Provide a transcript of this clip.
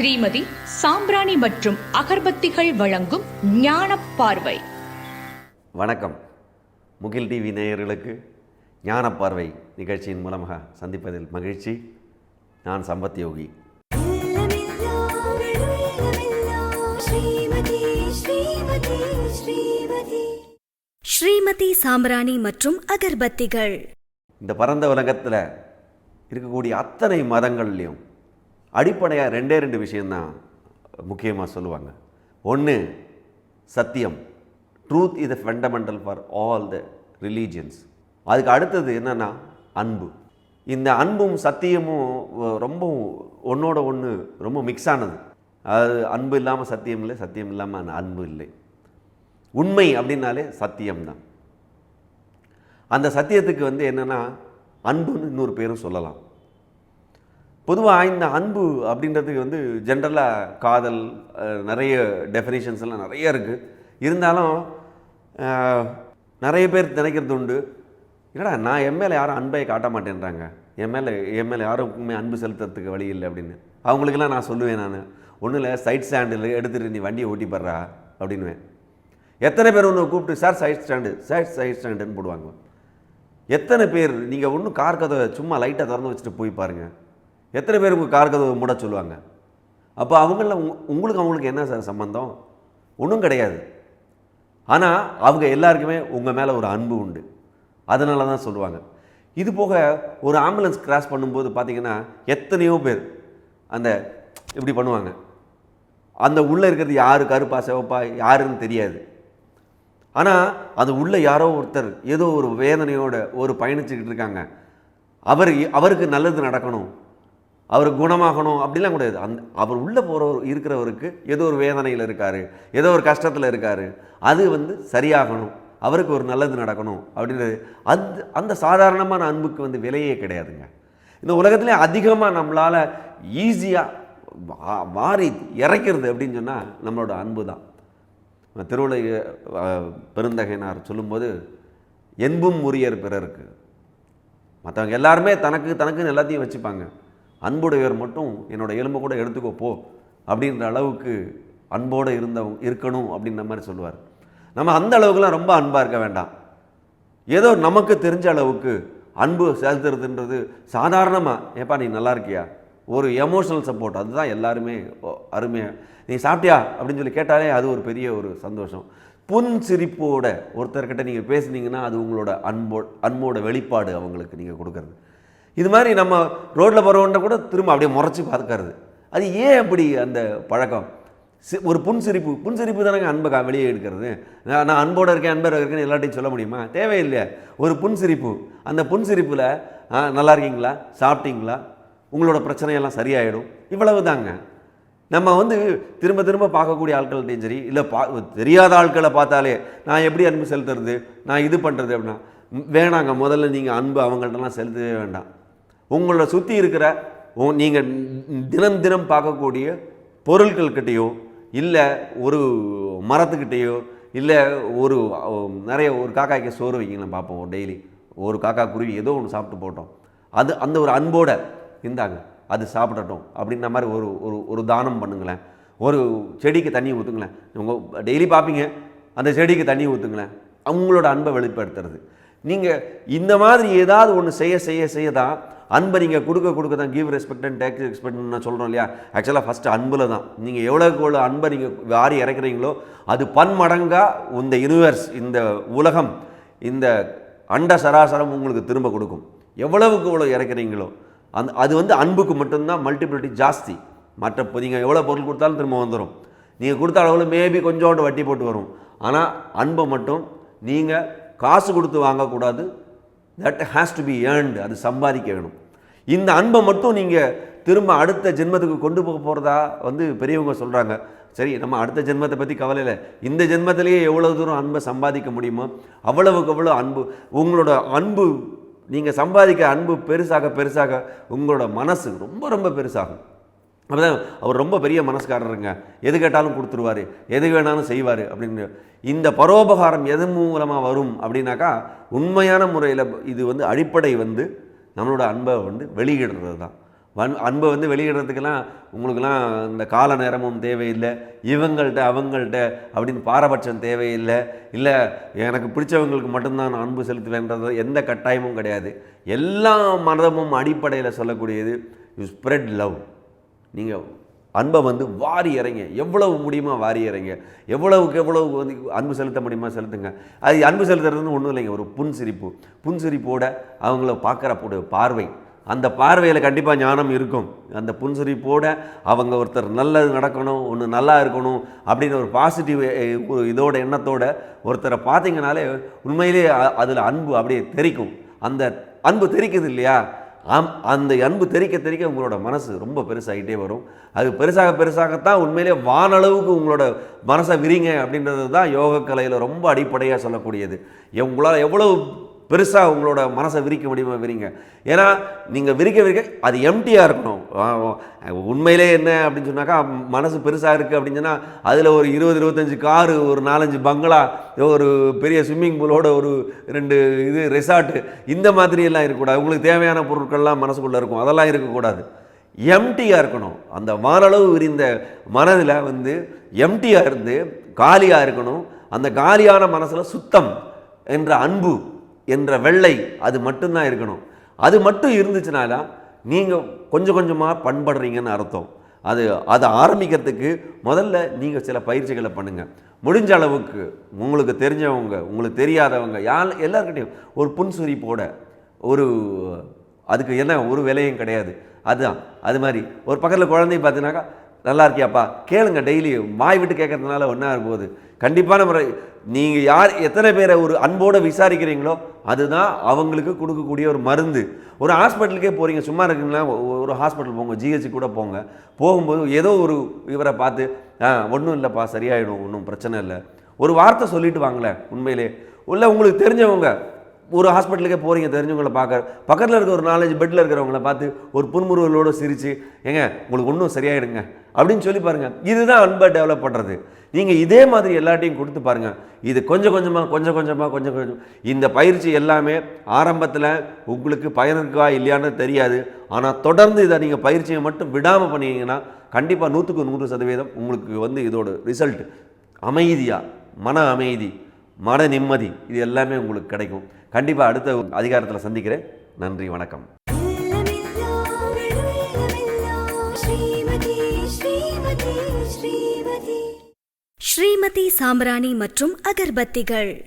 ஸ்ரீமதி சாம்பிராணி மற்றும் அகர்பத்திகள் வழங்கும் ஞான பார்வை. வணக்கம். முகில் டிவி நேயர்களுக்கு ஞான பார்வை நிகழ்ச்சியின் மூலமாக சந்திப்பதில் மகிழ்ச்சி. நான் சம்பத் யோகி. ஸ்ரீமதி சாம்பிராணி மற்றும் அகர்பத்திகள். இந்த பரந்த உலகத்தில் இருக்கக்கூடிய அத்தனை மதங்கள்லையும் அடிப்படையாக ரெண்டே ரெண்டு விஷயந்தான் முக்கியமாக சொல்லுவாங்க. ஒன்று சத்தியம். Truth is a fundamental for all the religions அதுக்கு அடுத்தது என்னென்னா அன்பு. இந்த அன்பும் சத்தியமும் ரொம்ப ஒன்றோட ஒன்று ரொம்ப மிக்ஸ் ஆனது. அது அன்பு இல்லாமல் சத்தியம் இல்லை சத்தியம் இல்லாமல் அன்பு இல்லை. உண்மை அப்படின்னாலே சத்தியம்தான். அந்த சத்தியத்துக்கு வந்து என்னென்னா அன்புன்னு இன்னொரு பேரும் சொல்லலாம். பொதுவாக இந்த அன்பு அப்படின்றதுக்கு வந்து ஜென்ரலாக காதல் நிறைய டெஃபினேஷன்ஸ் எல்லாம் நிறைய இருக்குது இருந்தாலும் நிறைய பேர் நினைக்கிறது உண்டு. என்னடா நான் என் மேலே யாரும் அன்பை காட்ட மாட்டேன்றாங்க? என் மேலே என் மேலே யாருக்குமே அன்பு செலுத்துறதுக்கு வழி இல்லை அப்படின்னு. அவங்களுக்கெல்லாம் நான் சொல்லுவேன் நான். ஒன்றும் இல்லை சைட் ஸ்டாண்டில் எடுத்துகிட்டு நீ வண்டியை ஓட்டி படுறா அப்படின்னுவேன். எத்தனை பேர் ஒன்று கூப்பிட்டு sir side stand sir side ஸ்டாண்டுன்னு போடுவாங்க. எத்தனை பேர் நீங்கள் ஒன்றும் கார் கதவை சும்மா லைட்டாக திறந்து வச்சுட்டு போய் பாருங்கள் எத்தனை பேர் உங்கள் கார் கதவை மூட சொல்லுவாங்க? அப்போ அவங்கள உங்களுக்கு அவங்களுக்கு என்ன சார் சம்பந்தம்? ஒன்றும் கிடையாது. ஆனால் அவங்க எல்லாருக்குமே உங்கள் மேலே ஒரு அன்பு உண்டு. அதனால தான் சொல்லுவாங்க. இது போக ஒரு ஆம்புலன்ஸ் கிராஸ் பண்ணும்போது பார்த்திங்கன்னா எத்தனையோ பேர் அந்த இப்படி பண்ணுவாங்க. அந்த உள்ளே இருக்கிறது யாரு கருப்பா சிவப்பா யாருன்னு தெரியாது. ஆனால் அது உள்ளே யாரோ ஒருத்தர் ஏதோ ஒரு வேதனையோட ஒரு பயணிச்சுக்கிட்டு இருக்காங்க. அவர் அவருக்கு நல்லது நடக்கணும். அவர் குணமாகணும் அப்படிலாம் கூடாது அந் அவர் உள்ளே போகிறவர் இருக்கிறவருக்கு ஏதோ ஒரு வேதனையில் இருக்கார் ஏதோ ஒரு கஷ்டத்தில் இருக்கார். அது வந்து சரியாகணும். அவருக்கு ஒரு நல்லது நடக்கணும் அப்படின்றது. அந்த அந்த சாதாரணமான அன்புக்கு வந்து விலையே கிடையாதுங்க. இந்த உலகத்திலே அதிகமாக நம்மளால் ஈஸியாக மாறி இறைக்கிறது அப்படின்னு சொன்னால் நம்மளோட அன்பு தான். திருவுலக பெருந்தகைனார் சொல்லும்போது என்பும் உரியர் பிறருக்கு. மற்றவங்க எல்லாருமே தனக்கு தனக்குன்னு எல்லாத்தையும் வச்சுப்பாங்க. அன்புடையவர் மட்டும் என்னோட எலும்பை கூட எடுத்துக்கோ போ அப்படின்ற அளவுக்கு அன்போடு இருந்த இருக்கணும் அப்படின்ற மாதிரி சொல்லுவார். நம்ம அந்த அளவுக்குலாம் ரொம்ப அன்பாக இருக்க வேண்டாம். ஏதோ நமக்கு தெரிஞ்ச அளவுக்கு அன்பு செலுத்துறதுன்றது சாதாரணமாக ஏப்பா நீ நல்லா இருக்கியா? ஒரு எமோஷனல் சப்போர்ட் அதுதான் எல்லாருமே அருமையாக நீ சாப்பிட்டியா? அப்படின்னு சொல்லி கேட்டாலே அது ஒரு பெரிய ஒரு சந்தோஷம். புன் சிரிப்போட ஒருத்தர்கிட்ட நீங்கள் பேசுனீங்கன்னா அது உங்களோட அன்போ அன்போட வெளிப்பாடு அவங்களுக்கு நீங்கள் கொடுக்குறது. இது மாதிரி நம்ம ரோட்டில் போகிறவன்ட்ட கூட திரும்ப அப்படியே முறைச்சி பார்க்கறது. அது ஏன் அப்படி அந்த பழக்கம்? சி- ஒரு புன்சிரிப்பு புன்சிரிப்பு தானேங்க அன்பை கா- வெளியே எடுக்கிறது. நான் நான் அன்போடு இருக்கேன் அன்போடு இருக்கேன்னு எல்லாட்டையும் சொல்ல முடியுமா? தேவையில்லையா. ஒரு புன்சிரிப்பு. அந்த புன்சிரிப்பில் "ஆ, நல்லா இருக்கீங்களா? சாப்பிட்டீங்களா? உங்களோட பிரச்சனையெல்லாம் சரியாயிடும். இவ்வளவு தாங்க. நம்ம வந்து திரும்ப திரும்ப பார்க்கக்கூடிய ஆட்கள்கிட்டையும் சரி இல்லை பா தெரியாத ஆட்களை பார்த்தாலே நான் எப்படி அன்பு செலுத்துறது? நான் இது பண்ணுறது அப்படின்னா வேணாங்க. முதல்ல நீங்கள் அன்பு அவங்கள்ட்டலாம் செலுத்தவே வேண்டாம். உங்களோட சுற்றி இருக்கிற நீங்கள் தினம் தினம் பார்க்கக்கூடிய பொருட்கள்கிட்டேயோ இல்லை ஒரு மரத்துக்கிட்டேயோ இல்லை ஒரு நிறைய ஒரு காக்காய்க்கு சோறு வைக்கலாம் பார்ப்போம் டெய்லி. ஒரு காக்கா குருவி ஏதோ ஒன்று சாப்பிட்டு போட்டோம். அது அந்த ஒரு அன்போட இருந்தாங்க அது சாப்பிடட்டும் அப்படின்ற மாதிரி ஒரு ஒரு ஒரு தானம் பண்ணுங்களேன். ஒரு செடிக்கு தண்ணி ஊற்றுங்களேன் உங்கள் டெய்லி பார்ப்பீங்க அந்த செடிக்கு தண்ணி ஊற்றுங்களேன் அவங்களோட அன்பை வெளிப்படுத்துறது. நீங்கள் இந்த மாதிரி ஏதாவது ஒன்று செய்ய செய்ய செய்ய தான் அன்பை நீங்கள் கொடுக்க கொடுக்க தான் give respect and take respect நான் சொல்கிறோம் இல்லையா? ஆக்சுவலாக ஃபஸ்ட்டு அன்பில் தான். நீங்கள் எவ்வளோக்கு எவ்வளோ அன்பை நீங்கள் வாரி இறக்குறீங்களோ அது பன்மடங்காக இந்த யூனிவர்ஸ் இந்த உலகம் இந்த அண்ட சராசரம் உங்களுக்கு திரும்ப கொடுக்கும். எவ்வளவுக்கு எவ்வளோ இறக்குறீங்களோ அந்த அது வந்து அன்புக்கு மட்டும்தான் மல்டிபிலிட்டி ஜாஸ்தி. மற்ற இப்போ நீங்கள் எவ்வளோ பொருள் கொடுத்தாலும் திரும்ப வந்துடும் நீங்கள் கொடுத்த அளவில் மேபி கொஞ்சோண்டு வட்டி போட்டு வரும். ஆனால் அன்பை மட்டும் நீங்கள் காசு கொடுத்து வாங்கக்கூடாது that has to be earned அது சம்பாதிக்க வேணும். இந்த அன்பை மட்டும் நீங்கள் திரும்ப அடுத்த ஜென்மத்துக்கு கொண்டு போக போகிறதா வந்து பெரியவங்க சொல்கிறாங்க சரி நம்ம அடுத்த ஜென்மத்தை பற்றி கவலை இல்லை. இந்த ஜென்மத்திலேயே எவ்வளோ தூரம் அன்பை சம்பாதிக்க முடியுமோ அவ்வளவுக்கு அவ்வளோ அன்பு உங்களோட அன்பு நீங்கள் சம்பாதிக்க அன்பு பெருசாக பெருசாக உங்களோட மனசு ரொம்ப ரொம்ப பெருசாகும். அப்பதான் அவர் ரொம்ப பெரிய மனசுக்காரருங்க. எது கேட்டாலும் கொடுத்துருவாரு. எது வேணாலும் செய்வார் அப்படின்னு. இந்த பரோபகாரம் எது மூலமாக வரும் அப்படின்னாக்கா உண்மையான முறையில் இது வந்து அடிப்படை வந்து நம்மளோட அன்பை வந்து வெளியிடுறது தான் வன் அன்பை வந்து வெளியிடுறதுக்கெல்லாம் உங்களுக்கெல்லாம் இந்த கால நேரமும் தேவையில்லை. இவங்கள்ட்ட அவங்கள்ட்ட அப்படின்னு பாரபட்சம் தேவையில்லை. இல்லை எனக்கு பிடிச்சவங்களுக்கு மட்டும்தான் நான் அன்பு செலுத்துவேன்றது எந்த கட்டாயமும் கிடையாது. எல்லா மதமும் அடிப்படையில் சொல்லக்கூடியது யூ ஸ்ப்ரெட் லவ் நீங்கள் அன்பை வந்து வாரி இறங்க. எவ்வளவு முடியுமோ வாரி இறங்க. எவ்வளவுக்கு எவ்வளவு வந்து அன்பு செலுத்த முடியுமா செலுத்துங்க. அது அன்பு செலுத்துறதுன்னு ஒன்றும் இல்லைங்க. ஒரு புன்சிரிப்பு. புன்சிரிப்போட அவங்கள பார்க்குற பார்வை. அந்த பார்வையில் கண்டிப்பாக ஞானம் இருக்கும். அந்த புன்சிரிப்போட அவங்க ஒருத்தர் நல்லது நடக்கணும் ஒன்று நல்லா இருக்கணும் அப்படின்னு ஒரு பாசிட்டிவ் ஒரு இதோட எண்ணத்தோட ஒருத்தரை பார்த்தீங்கனாலே உண்மையிலே அதில் அன்பு அப்படியே தெரிக்கும். அந்த அன்பு தெரிக்குது இல்லையா? ஆம் அந்த அன்பு தெரிக்க தெரிக்க உங்களோட மனசு ரொம்ப பெருசாகிட்டே வரும். அது பெருசாக பெருசாகத்தான் உண்மையிலே வானளவுக்கு உங்களோட மனசை விரிங்க அப்படின்றது தான் யோக கலையில் ரொம்ப அடிப்படையாக சொல்லக்கூடியது. உங்களால் எவ்வளவு பெருசாக உங்களோட மனசை விரிக்க முடியுமா விரிங்க. ஏன்னா நீங்கள் விரிக்க விரிக்க அது எம்டியாக இருக்கணும். உண்மையிலே என்ன அப்படின்னு சொன்னாக்கா மனசு பெருசாக இருக்குது அப்படின்னு சொன்னால் அதில் ஒரு இருபது இருபத்தஞ்சி காரு ஒரு நாலஞ்சு பங்களா ஒரு பெரிய ஸ்விம்மிங் பூலோட ஒரு ரெண்டு இது ரெசார்ட்டு இந்த மாதிரியெல்லாம் இருக்கக்கூடாது. உங்களுக்கு தேவையான பொருட்கள்லாம் மனசுக்குள்ளே இருக்கும். அதெல்லாம் இருக்கக்கூடாது. எம்டியாக இருக்கணும். அந்த வானளவு விரிந்த மனதில் வந்து எம்டியாக இருந்து காலியாக இருக்கணும். அந்த காலியான மனசில் சுத்தம் என்ற அன்பு என்ற வெள்ளை அது மட்டும்தான் இருக்கணும். அது மட்டும் இருந்துச்சுனால நீங்கள் கொஞ்சம் கொஞ்சமாக பண்படுறீங்கன்னு அர்த்தம். அது அதை ஆரம்பிக்கிறதுக்கு முதல்ல நீங்கள் சில பயிற்சிகளை பண்ணுங்கள் முடிஞ்ச அளவுக்கு உங்களுக்கு தெரிஞ்சவங்க உங்களுக்கு தெரியாதவங்க யார் எல்லாருக்கிட்டையும் ஒரு புன்சுரிப்போட ஒரு அதுக்கு என்ன ஒரு விலையும் கிடையாது. அதுதான். அது மாதிரி ஒரு பக்கத்தில் குழந்தை பார்த்தீங்கன்னாக்கா நல்லா இருக்கியாப்பா கேளுங்க டெய்லி. வாய் விட்டு கேட்கறதுனால ஒன்றா இருக்கும்போது கண்டிப்பான முறை நீங்கள் யார் எத்தனை பேரை ஒரு அன்போடு விசாரிக்கிறீங்களோ அதுதான் அவங்களுக்கு கொடுக்கக்கூடிய ஒரு மருந்து. ஒரு ஹாஸ்பிட்டலுக்கே போகிறீங்க சும்மா இருக்குங்களா? ஒரு ஹாஸ்பிட்டல் போங்க ஜிஹெச் கூட போங்க. போகும்போது ஏதோ ஒரு இவரை பார்த்து ஆ ஒன்றும் இல்லைப்பா சரியாயிடும் ஒன்றும் பிரச்சனை இல்லை. ஒரு வார்த்தை சொல்லிட்டு வாங்களேன் உண்மையிலே. உள்ள உங்களுக்கு தெரிஞ்சவங்க ஒரு ஹாஸ்பிட்டலுக்கே போகிறீங்க தெரிஞ்சவங்களை பார்க்க. பக்கத்தில் இருக்க ஒரு நாலஞ்சு பெட்டில் இருக்கிறவங்கள பார்த்து ஒரு புன்முறுவலோடு சிரித்து ஏங்க உங்களுக்கு ஒன்றும் சரியாயிடுங்க. அப்படின்னு சொல்லி பாருங்கள் இதுதான் அன்பை டெவலப் பண்ணுறது நீங்கள் இதே மாதிரி எல்லாட்டையும் கொடுத்து பாருங்கள் இது கொஞ்சம் கொஞ்சமாக கொஞ்சம் கொஞ்சமாக கொஞ்சம் கொஞ்சம். இந்த பயிற்சி எல்லாமே ஆரம்பத்தில் உங்களுக்கு பயனுக்கா இல்லையான்னு தெரியாது. ஆனால் தொடர்ந்து இதை நீங்கள் பயிற்சியை மட்டும் விடாமல் பண்ணீங்கன்னா கண்டிப்பாக நூற்றுக்கு நூறு சதவீதம் உங்களுக்கு வந்து இதோட ரிசல்ட் அமைதியாக மன அமைதி மன நிம்மதி இது எல்லாமே உங்களுக்கு கிடைக்கும். கண்டிப்பாக அடுத்த அதிகாரத்தில் சந்திக்கிறேன். நன்றி வணக்கம். ஸ்ரீமதி ஸ்ரீமதி சாம்பிராணி மற்றும் அகர்பத்திகள்.